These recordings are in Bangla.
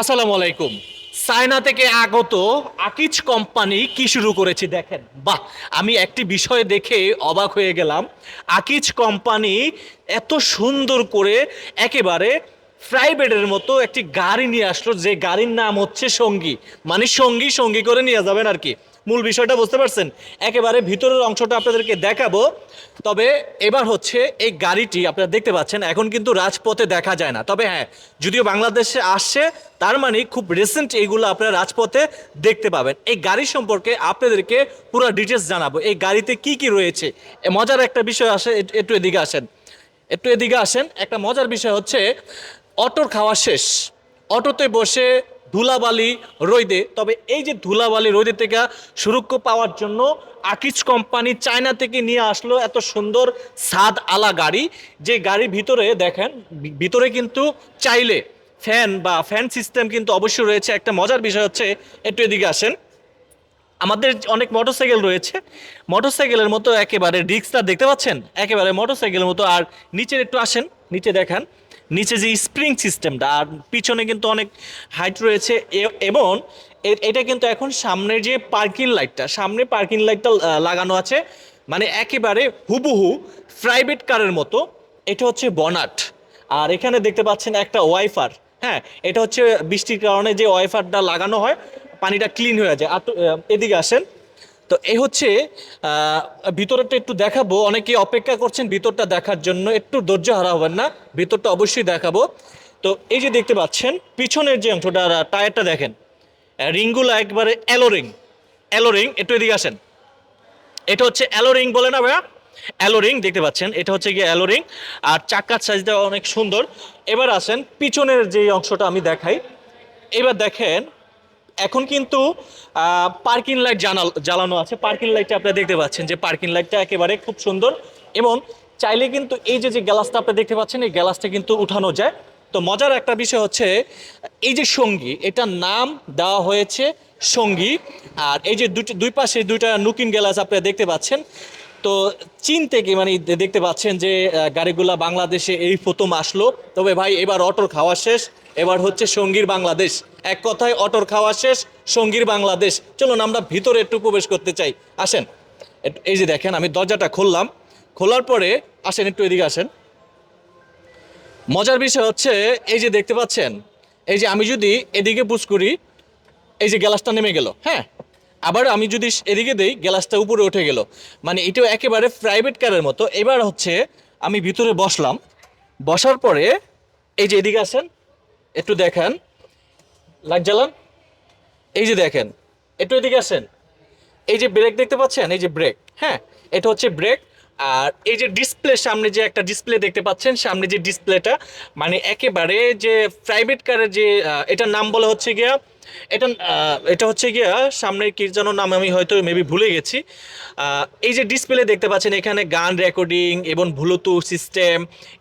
আসসালামু আলাইকুম। চায়না থেকে আগত আকিজ কোম্পানি কি শুরু করেছে দেখেন। বাহ, আমি একটি বিষয় দেখে অবাক হয়ে গেলাম। আকিজ কোম্পানি এত সুন্দর করে একেবারে প্রাইভেটের মতো একটি গাড়ি নিয়ে আসলো, যে গাড়ির নাম হচ্ছে সঙ্গী। মানে সঙ্গী সঙ্গী করে নিয়ে যাবেন আর কি। মূল বিষয়টা বুঝতে পারছেন? একেবারে ভিতরের অংশটা আপনাদেরকে দেখাবো। তবে এবার হচ্ছে এই গাড়িটি আপনারা দেখতে পাচ্ছেন, এখন কিন্তু রাজপথে দেখা যায় না। তবে হ্যাঁ যদিও বাংলাদেশে আসছে, তার মানে খুব রিসেন্ট এইগুলো আপনারা রাজপথে দেখতে পাবেন। এই গাড়ি সম্পর্কে আপনাদেরকে পুরো ডিটেলস জানাব। এই গাড়িতে কি কি রয়েছে? মজার একটা বিষয় আসে একটু- এদিকে আসেন। একটু এদিকে আসেন। একটা মজার বিষয় হচ্ছে, অটোর খাওয়া শেষ। অটোতে বসে ধুলাবালি রোদে। তবে এই যে ধুলাবালি রোদে থেকে সুরক্ষা পাওয়ার জন্য আকিজ কোম্পানি চায়না থেকে নিয়ে আসলো এত সুন্দর সাদ আলা গাড়ি। যে গাড়ির ভিতরে দেখেন ভিতরে কিন্তু চাইলে ফ্যান বা ফ্যান সিস্টেম কিন্তু অবশ্যই রয়েছে। একটা মজার বিষয় হচ্ছে, একটু এদিকে আসেন। আমাদের অনেক মোটরসাইকেল রয়েছে। মোটরসাইকেলের মতো একেবারে ডিস্কটা দেখতে পাচ্ছেন? একেবারে মোটরসাইকেলের মতো। আর নিচের একটু আসেন, নিচে দেখান। নিচে যে স্প্রিং সিস্টেমটা আর পিছনে কিন্তু অনেক হাইট রয়েছে এবং এটা কিন্তু এখন সামনের যে পার্কিং লাইটটা সামনে পার্কিং লাইটটা লাগানো আছে মানে একেবারে হুবহু প্রাইভেট কারের মতো, এটা হচ্ছে বনাট। আর এখানে দেখতে পাচ্ছেন একটা ওয়াইফার হ্যাঁ এটা হচ্ছে বৃষ্টির কারণে যে ওয়াইফারটা লাগানো হয়, পানিটা ক্লিন হয়ে যায়। আর এদিকে আসেন। তো এই হচ্ছে ভিতরটা একটু দেখাবো। অনেকে অপেক্ষা করছেন ভিতরটা দেখার জন্য, একটু ধৈর্য হারা হবেন না, ভিতরটা অবশ্যই দেখাবো। তো এই যে দেখতে পাচ্ছেন, পিছনের যে অংশটা টায়ারটা দেখেন, রিংগুলো একবারে অ্যালোরিং অ্যালোরিং একটু এদিকে আসেন। এটা হচ্ছে অ্যালোরিং বলে না ভাইয়া? অ্যালোরিং দেখতে পাচ্ছেন, এটা হচ্ছে গিয়ে অ্যালোরিং আর চাকার সাইজটা অনেক সুন্দর। এবার আসেন, পিছনের যে অংশটা আমি দেখাই, এবার দেখেন এখন কিন্তু পার্কিং লাইট জানাল, জ্বালানো আছে। পার্কিং লাইটটা আপনারা দেখতে পাচ্ছেন যে পার্কিং লাইটটা একেবারে খুব সুন্দর এবং চাইলে কিন্তু এই যে যে গ্যালাসটা আপনি দেখতে পাচ্ছেন, এই গ্যালাসটা কিন্তু উঠানো যায়। তো মজার একটা বিষয় হচ্ছে, এই যে সঙ্গী, এটার নাম দেওয়া হয়েছে সঙ্গী। আর এই যে দুই পাশে দুইটা নুকিন গ্যালাস আপনারা দেখতে পাচ্ছেন। তো চীন থেকে মানে দেখতে পাচ্ছেন যে গাড়িগুলা বাংলাদেশে এই প্রথম আসলো। তবে ভাই, এবার অটোর খাওয়া শেষ। এবার হচ্ছে সঙ্গীর বাংলাদেশ। এক কথায় অটোর খাওয়া শেষ, সঙ্গীর বাংলাদেশ। চলুন আমরা ভিতরে একটু প্রবেশ করতে চাই। আসেন। এই যে দেখেন, আমি দরজাটা খুললাম। খোলার পরে আসেন, একটু এদিকে আসেন। মজার বিষয় হচ্ছে, এই যে দেখতে পাচ্ছেন, এই যে আমি যদি এদিকে পুশ করি, এই যে গ্যালাসটা নেমে গেল হ্যাঁ? আবার আমি যদি এদিকে দেই গ্যালাসটা উপরে উঠে গেল। মানে এটাও একেবারে প্রাইভেট কারের মতো। এবার হচ্ছে, আমি ভিতরে বসলাম। বসার পরে, এই যে এদিকে আসেন একটু দেখেন। লাইট জ্বালান। এই যে দেখেন, একটু এদিকে আসেন। এই যে ব্রেক দেখতে পাচ্ছেন? এই যে ব্রেক হ্যাঁ? এটা হচ্ছে ব্রেক। আর এই যে ডিসপ্লে সামনে যে একটা ডিসপ্লে দেখতে পাচ্ছেন, সামনে যে ডিসপ্লেটা মানে একেবারে যে প্রাইভেট কারের যে এটার নাম বলা হচ্ছে গিয়া এটা এটা হচ্ছে গিয়া সামনের কি যেন নাম আমি হয়তো মেবি ভুলে গেছি। এই যে ডিসপ্লে দেখতে পাচ্ছেন, এখানে গান রেকর্ডিং এবং ব্লুটুথ সিস্টেম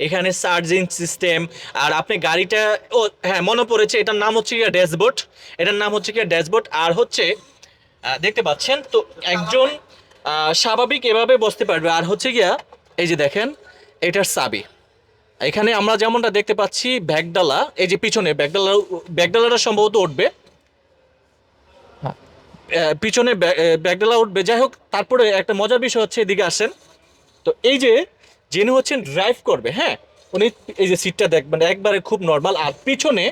এখানে চার্জিং সিস্টেম আর আপনি গাড়িটা, ও হ্যাঁ মনে পড়েছে, এটার নাম হচ্ছে গিয়া ড্যাশবোর্ড এটার নাম হচ্ছে গিয়া ড্যাশবোর্ড আর হচ্ছে দেখতে পাচ্ছেন, তো একজন স্বাভাবিক এভাবে বসতে পারবে, আর হচ্ছে গিয়া, এই যে দেখেন, এটার চাবি। এখানে আমরা যেমনটা দেখতে পাচ্ছি, ব্যাগডালা, এই যে পিছনে, ব্যাগডালা, ব্যাগডালাটা সম্ভবত উঠবে। পিছনে ব্যাগডালা উঠবে যাই হোক, তারপরে একটা মজার বিষয় হচ্ছে এদিকে আসেন। তো এই যে, যিনি হচ্ছেন ড্রাইভ করবে হ্যাঁ? উনি এই যে সিটটা দেখ মানে একবারে খুব নর্মাল আর পিছনে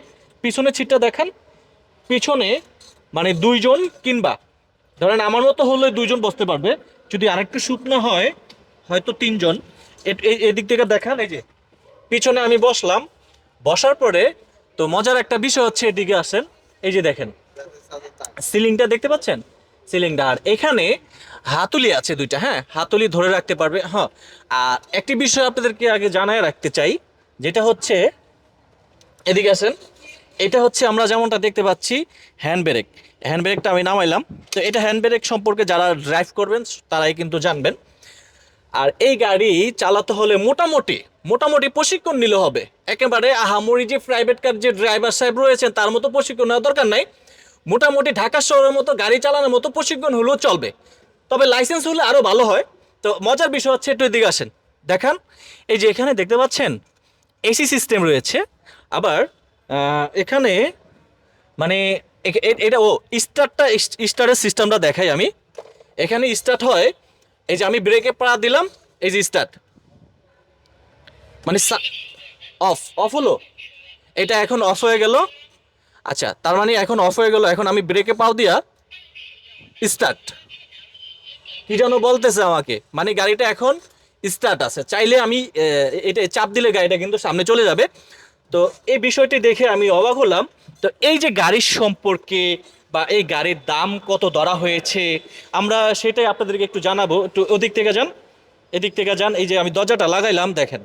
পিছনে সিটটা দেখান। পিছনে মানে দুইজন কিংবা, ধরেন আমার মতো হলে দুইজন বসতে পারবে। যদি আরেকটু শুকনো হয়, হয়তো তিনজন। এদিক থেকে দেখান, এই যে, পিছনে আমি বসলাম। বসার পরে, তো মজার একটা বিষয় হচ্ছে এদিকে আসেন। এই যে দেখেন সিলিংটা দেখতে পাচ্ছেন? সিলিংটা। আর এখানে হাতুলি আছে দুইটা হ্যাঁ? হাতুলি ধরে রাখতে পারবে হ্যাঁ। আর একটি বিষয় আপনাদেরকে আগে জানায় রাখতে চাই, যেটা হচ্ছে, এদিকে আসেন। এটা হচ্ছে আমরা যেমনটা দেখতে পাচ্ছি, হ্যান্ড ব্রেক। হ্যান্ড ব্রেকটা আমি নামাইলাম। তো এটা হ্যান্ড ব্রেক সম্পর্কে যারা ড্রাইভ করবেন, তারাই কিন্তু জানবেন। আর এই গাড়ি চালাতে হলে মোটামুটি মোটামুটি প্রশিক্ষণ নিলে হবে। একেবারে আহামরি যে প্রাইভেট কার যে ড্রাইভার সাহেব রয়েছেন, তার মতো প্রশিক্ষণ নেওয়ার দরকার নাই। মোটামুটি ঢাকা শহরের মতো গাড়ি চালানোর মতো প্রশিক্ষণ হলেও চলবে। তবে লাইসেন্স হলে আরও ভালো হয়। তো মজার বিষয় হচ্ছে একটু এদিকে আসেন। দেখান, এই যে এখানে দেখতে পাচ্ছেন এসি সিস্টেম রয়েছে। আবার এখানে মানে এটা ও স্টার্টটা স্টার্টের সিস্টেমটা দেখাই আমি। এখানে স্টার্ট হয়, এই যে আমি ব্রেকে পা দিলাম, এই যে স্টার্ট মানে অফ অফ হলো। এটা এখন অফ হয়ে গেল। আচ্ছা তার মানে এখন অফ হয়ে গেল, এখন আমি ব্রেকে পাও দিয়া স্টার্ট কি যেন বলতেছে আমাকে মানে গাড়িটা এখন স্টার্ট আছে। চাইলে আমি এটা চাপ দিলে গাড়িটা কিন্তু সামনে চলে যাবে। তো এই বিষয়টি দেখে আমি অবাক হলাম। তো এই যে গাড়ির সম্পর্কে বা এই গাড়ির দাম কত ধরা হয়েছে, আমরা সেটাই আপনাদেরকে একটু জানাব। একটু ওদিক থেকে যান, এদিক থেকে যান। এই যে আমি দরজাটা লাগাইলাম, দেখেন।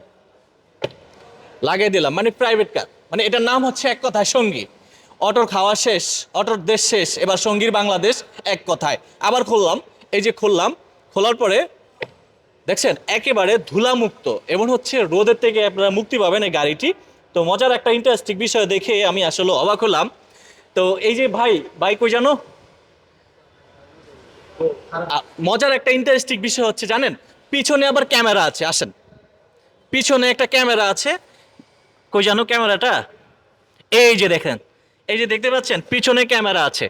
লাগাই দিলাম মানে প্রাইভেট কার মানে এটার নাম হচ্ছে এক কথায় সঙ্গী। অটোর খাওয়া শেষ, অটোর দেশ শেষ, এবার সঙ্গীর বাংলাদেশ এক কথায়। আবার খুললাম, এই যে খুললাম, খোলার পরে দেখছেন, একেবারে ধুলামুক্ত। এবং হচ্ছে রোদের থেকে আপনারা মুক্তি পাবেন এই গাড়িটি। তো মজার একটা ইন্টারেস্টিং বিষয় দেখে আমি আসলে অবাক হলাম। তো এই যে ভাই ভাই কই জানো? মজার একটা ইন্টারেস্টিং বিষয় হচ্ছে, জানেন, পিছনে আবার ক্যামেরা আছে, আসেন। পিছনে একটা ক্যামেরা আছে। কই জানো ক্যামেরাটা? এই যে দেখেন এই যে দেখতে পাচ্ছেন, পিছনে ক্যামেরা আছে।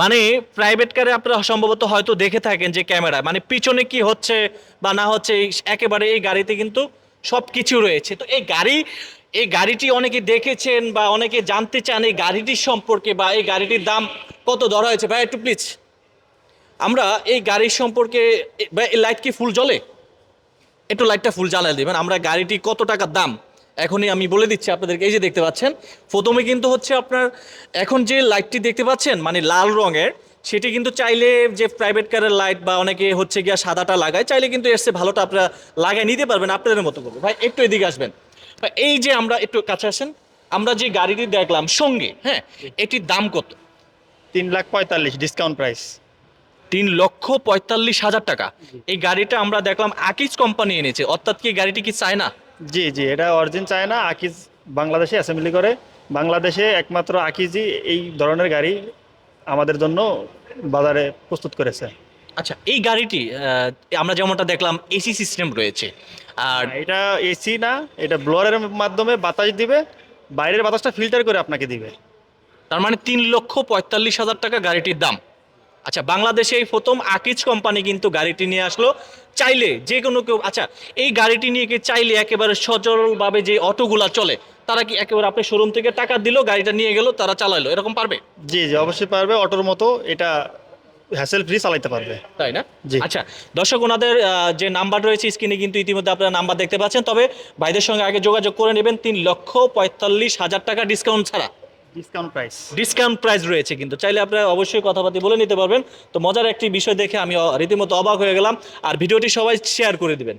মানে প্রাইভেট কারে আপনারা সম্ভবত হয়তো দেখে থাকেন যে ক্যামেরা মানে পিছনে কি হচ্ছে বা না হচ্ছে একেবারে এই গাড়িতে কিন্তু সব কিছু রয়েছে। তো এই গাড়ি, এই গাড়িটি অনেকে দেখেছেন বা অনেকে জানতে চান এই গাড়িটির সম্পর্কে বা এই গাড়িটির দাম কত, ধরা হয়েছে। ভাই, একটু প্লিজ আমরা এই গাড়ির সম্পর্কে লাইট কি ফুল জ্বলে? একটু লাইটটা ফুল জ্বালিয়ে দিবেন। আমরা গাড়িটি কত টাকার দাম? এখনই আমি বলে দিচ্ছি আপনাদেরকে এই যে দেখতে পাচ্ছেন প্রথমে কিন্তু হচ্ছে আপনার এখন যে লাইটটি দেখতে পাচ্ছেন মানে লাল রঙের সেটি কিন্তু চাইলে যে প্রাইভেট কারের লাইট বা অনেকে হচ্ছে গিয়া সাদাটা লাগায় চাইলে কিন্তু এসে ভালোটা আপনারা লাগাই নিতে পারবেন আপনাদের মতো করে। ভাই একটু এদিকে আসবেন। ভাই, এই যে আমরা একটু কাছে আসেন আমরা যে গাড়িটি দেখলাম সঙ্গে হ্যাঁ এটির দাম কত? তিন লাখ পঁয়তাল্লিশ ডিসকাউন্ট প্রাইস তিন লক্ষ পঁয়তাল্লিশ হাজার টাকা। এই গাড়িটা আমরা দেখলাম আকিজ কোম্পানি এনেছে। অর্থাৎ কি গাড়িটি কি চায় না জি জি এটা অরিজিন চায় না আকিজ বাংলাদেশে অ্যাসেম্বলি করে। বাংলাদেশে একমাত্র আকিজই এই ধরনের গাড়ি আমাদের জন্য বাজারে প্রস্তুত করেছে। আচ্ছা এই গাড়িটি আমরা যেমনটা দেখলাম এসি সিস্টেম রয়েছে। আর এটা এসি না এটা ব্লোয়ারের মাধ্যমে বাতাস দিবে বাইরের বাতাসটা ফিল্টার করে আপনাকে দিবে। তার মানে তিন লক্ষ পঁয়তাল্লিশ হাজার টাকা গাড়িটির দাম। আচ্ছা বাংলাদেশে এই প্রথম আকিজ কোম্পানি কিন্তু গাড়িটি নিয়ে আসলো। চাইলে যে কোনো কেউ আচ্ছা এই গাড়িটি নিয়ে কি চাইলে একেবারে সচলভাবে যে অটোগুলা চলে তারা কি একেবারে আপনি শোরুম থেকে টাকা দিল গাড়িটা নিয়ে গেল তারা চালাইলো এরকম পারবে? জি জি অবশ্যই পারবে। অটোর মতো এটা হ্যাসেল ফ্রি চালাইতে পারবে। তাই না? জি। আচ্ছা দর্শক ওনাদের যে নাম্বার রয়েছে স্ক্রিনে কিন্তু ইতিমধ্যে আপনারা নাম্বার দেখতে পাচ্ছেন। তবে ভাইদের সঙ্গে আগে যোগাযোগ করে নেবেন তিন লক্ষ পঁয়তাল্লিশ হাজার টাকা ডিসকাউন্ট ছাড়া। ডিসকাউন্ট প্রাইস ডিসকাউন্ট প্রাইস রয়েছে কিন্তু। চাইলে আপনারা অবশ্যই কথাবার্তি বলে নিতে পারবেন। তো মজার একটি বিষয় দেখে আমি রীতিমতো অবাক হয়ে গেলাম। আর ভিডিওটি সবাই শেয়ার করে দিবেন।